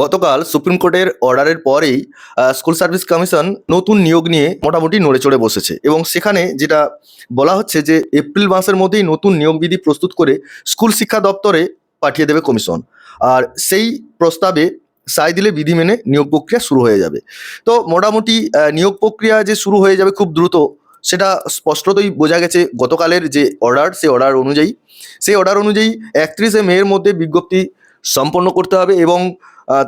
গতকাল সুপ্রিম কোর্টের অর্ডারের পরেই স্কুল সার্ভিস কমিশন নতুন নিয়োগ নিয়ে মোটামুটি নড়ে চড়ে বসেছে এবং সেখানে যেটা বলা হচ্ছে যে, এপ্রিল মাসের মধ্যেই নতুন নিয়োগ বিধি প্রস্তুত করে স্কুল শিক্ষা দপ্তরে পাঠিয়ে দেবে কমিশন। আর সেই প্রস্তাবে সাই দিলে বিধি মেনে নিয়োগ প্রক্রিয়া শুরু হয়ে যাবে। তো মোটামুটি নিয়োগ প্রক্রিয়া যে শুরু হয়ে যাবে খুব দ্রুত, সেটা স্পষ্টতই বোঝা গেছে গতকালের যে অর্ডার, সেই অর্ডার অনুযায়ী। সেই অর্ডার অনুযায়ী একত্রিশে মেয়ের মধ্যে বিজ্ঞপ্তি সম্পন্ন করতে হবে এবং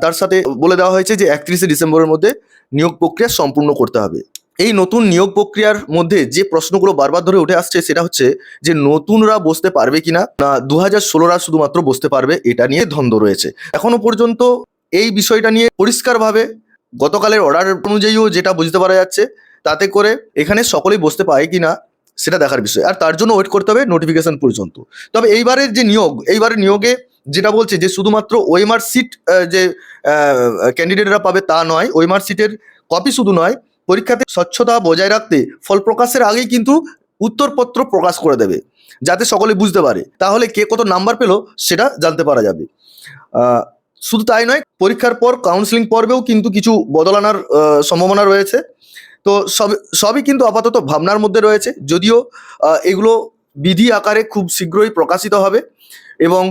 তার সাথে বলে দেওয়া হয়েছে যে একত্রিশে ডিসেম্বরের মধ্যে নিয়োগ প্রক্রিয়া সম্পূর্ণ করতে হবে। এই নতুন নিয়োগ প্রক্রিয়ার মধ্যে যে প্রশ্নগুলো বারবার ধরে উঠে আসছে সেটা হচ্ছে যে নতুনরা বসতে পারবে কিনা না দু হাজার ষোলোরা শুধুমাত্র বসতে পারবে এটা নিয়ে দ্বন্দ্ব রয়েছে। এখনও পর্যন্ত এই বিষয়টা নিয়ে পরিষ্কারভাবে গতকালের অর্ডার অনুযায়ীও যেটা বুঝতে পারা যাচ্ছে তাতে করে এখানে সকলেই বসতে পারে কিনা সেটা দেখার বিষয়। আর তার জন্য ওয়েট করতে হবে নোটিফিকেশন পর্যন্ত। তবে এইবারের যে নিয়োগ, এইবারের নিয়োগে যেটা বলছে যে শুধুমাত্র ওয়েমার সিট যে ক্যান্ডিডেটরা পাবে তা নয় ওয়েমার সিটের কপি শুধু নয়, পরীক্ষাতে স্বচ্ছতা বজায় রাখতে ফল প্রকাশের আগেই কিন্তু উত্তরপত্র প্রকাশ করে দেবে, যাতে সকলে বুঝতে পারে। তাহলে কে কত নাম্বার পেল সেটা জানতে পারা যাবে। শুধু তাই নয়, পরীক্ষার পর কাউন্সিলিং পর্বেও কিন্তু কিছু বদল আনার সম্ভাবনা রয়েছে। তো সব, সবই কিন্তু আপাতত ভাবনার মধ্যে রয়েছে, যদিও এগুলো বিধি আকারে খুব শীঘ্রই প্রকাশিত হবে এবং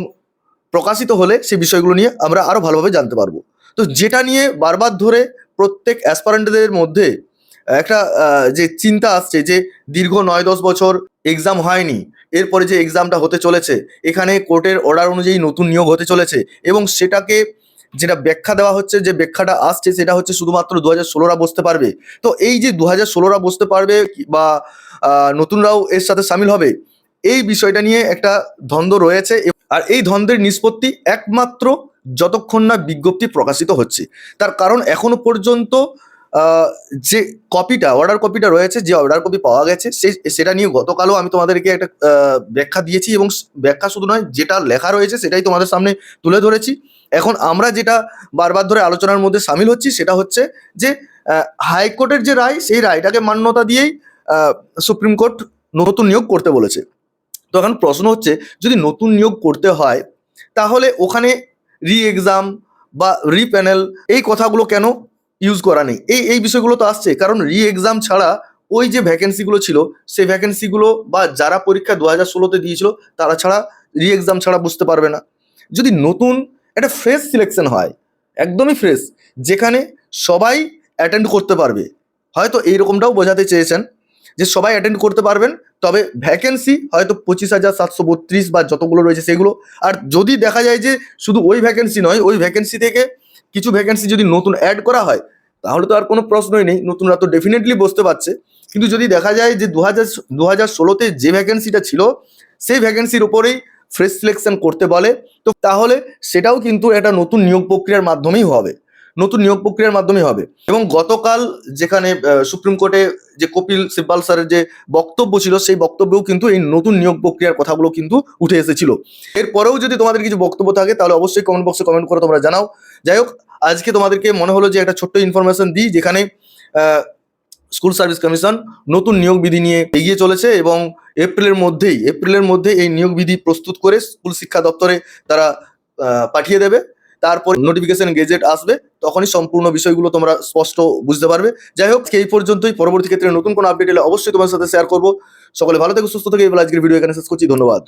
প্রকাশিত হলে সেই বিষয়গুলো নিয়ে আমরা আরও ভালোভাবে জানতে পারব। তো যেটা নিয়ে বারবার ধরে প্রত্যেক অ্যাসপারেন্টদের মধ্যে একটা যে চিন্তা আসছে যে দীর্ঘ নয় দশ বছর এক্সাম হয়নি, এরপরে যে এক্সামটা হতে চলেছে, এখানে কোর্টের অর্ডার অনুযায়ী নতুন নিয়োগ হতে চলেছে এবং সেটাকে যেটা ব্যাখ্যা দেওয়া হচ্ছে, যে ব্যাখ্যাটা আসছে সেটা হচ্ছে শুধুমাত্র দু হাজার ষোলোরা বসতে পারবে। তো এই যে দু হাজার ষোলোরা বসতে পারবে বা নতুনরাও এর সাথে সামিল হবে, এই বিষয়টা নিয়ে একটা দ্বন্দ্ব রয়েছে আর এই দ্বন্দ্বের নিষ্পত্তি একমাত্র যতক্ষণ না বিজ্ঞপ্তি প্রকাশিত হচ্ছে। তার কারণ এখনও পর্যন্ত যে কপিটা অর্ডার কপিটা রয়েছে, যে অর্ডার কপি পাওয়া গেছে সেই সেটা নিয়ে গতকালও আমি তোমাদেরকে একটা ব্যাখ্যা দিয়েছি এবং ব্যাখ্যা শুধু নয়, যেটা লেখা রয়েছে সেটাই তোমাদের সামনে তুলে ধরেছি। এখন আমরা যেটা বারবার ধরে আলোচনার মধ্যে সামিল হচ্ছি, সেটা হচ্ছে যে হাইকোর্টের যে রায়, সেই রায়টাকে মান্যতা দিয়েই সুপ্রিম কোর্ট নতুন নিয়োগ করতে বলেছে। তো এখন প্রশ্ন হচ্ছে, যদি নতুন নিয়োগ করতে হয়, তাহলে ওখানে রি এক্সাম বা রি প্যানেল এই কথাগুলো কেন ইউজ করা নেই? এই এই বিষয়গুলো তো আসছে। কারণ রি এক্সাম ছাড়া ওই যে ভ্যাকেন্সিগুলো ছিল, সেই ভ্যাকেন্সিগুলো বা যারা পরীক্ষা দু হাজার ষোলোতে দিয়েছিল, তারা ছাড়া রি এক্সাম ছাড়া বুঝতে পারবে না। যদি নতুন একটা ফ্রেশ সিলেকশন হয়, একদমই ফ্রেশ যেখানে সবাই অ্যাটেন্ড করতে পারবে, হয়তো এইরকমটাও বোঝাতে চেয়েছেন। যে সবাই অ্যাটেন্ড করতে পারবেন, তবে ভ্যাকেন্সি হয়তো পঁচিশ হাজার সাতশো বত্রিশ বা যতগুলো রয়েছে সেগুলো। আর যদি দেখা যায় যে শুধু ওই ভ্যাকেন্সি নয়, ওই ভ্যাকেন্সি থেকে কিছু ভ্যাকেন্সি যদি নতুন অ্যাড করা হয়, তাহলে তো আর কোনো প্রশ্নই নেই, নতুনরা তো ডেফিনেটলি বসতে পারছে। কিন্তু যদি দেখা যায় যে দু হাজার দু হাজার ষোলোতে যে ভ্যাকেন্সিটা ছিল, সেই ভ্যাকেন্সির উপরেই ফ্রেশ সিলেকশন করতে বলে, তো তাহলে সেটাও কিন্তু একটা নতুন নিয়োগ প্রক্রিয়ার মাধ্যমেই হবে। নতুন নিয়োগ প্রক্রিয়ার মাধ্যমেই হবে। এবং গতকাল যেখানে সুপ্রিম কোর্টে যে কপিল সিব্বাল স্যারের যে বক্তব্য ছিল, সেই বক্তব্যেও কিন্তু এই নতুন নিয়োগ প্রক্রিয়ার কথাগুলো কিন্তু উঠে এসেছিল। এরপরেও যদি তোমাদের কিছু বক্তব্য থাকে, তাহলে অবশ্যই কমেন্ট বক্সে কমেন্ট করে তোমরা জানাও। যাই হোক, আজকে তোমাদেরকে মনে হলো যে একটা ছোট্ট ইনফরমেশন দিই, যেখানে স্কুল সার্ভিস কমিশন নতুন নিয়োগ বিধি নিয়ে এগিয়ে চলেছে এবং এপ্রিলের মধ্যেই, এপ্রিলের মধ্যে এই নিয়োগ বিধি প্রস্তুত করে স্কুল শিক্ষা দপ্তরে তারা পাঠিয়ে দেবে। তারপর নোটিফিকেশন গেজেট আসবে, তখনই সম্পূর্ণ বিষয়গুলো তোমরা স্পষ্ট বুঝতে পারবে। যাই হোক এই পর্যন্তই। পরবর্তী ক্ষেত্রে নতুন কোনো আপডেট এলে অবশ্যই তোমার সাথে শেয়ার করব। সকলে ভালো থেকে, সুস্থ থেকে। এবার আজকের ভিডিও এখানে শেষ করছি। ধন্যবাদ।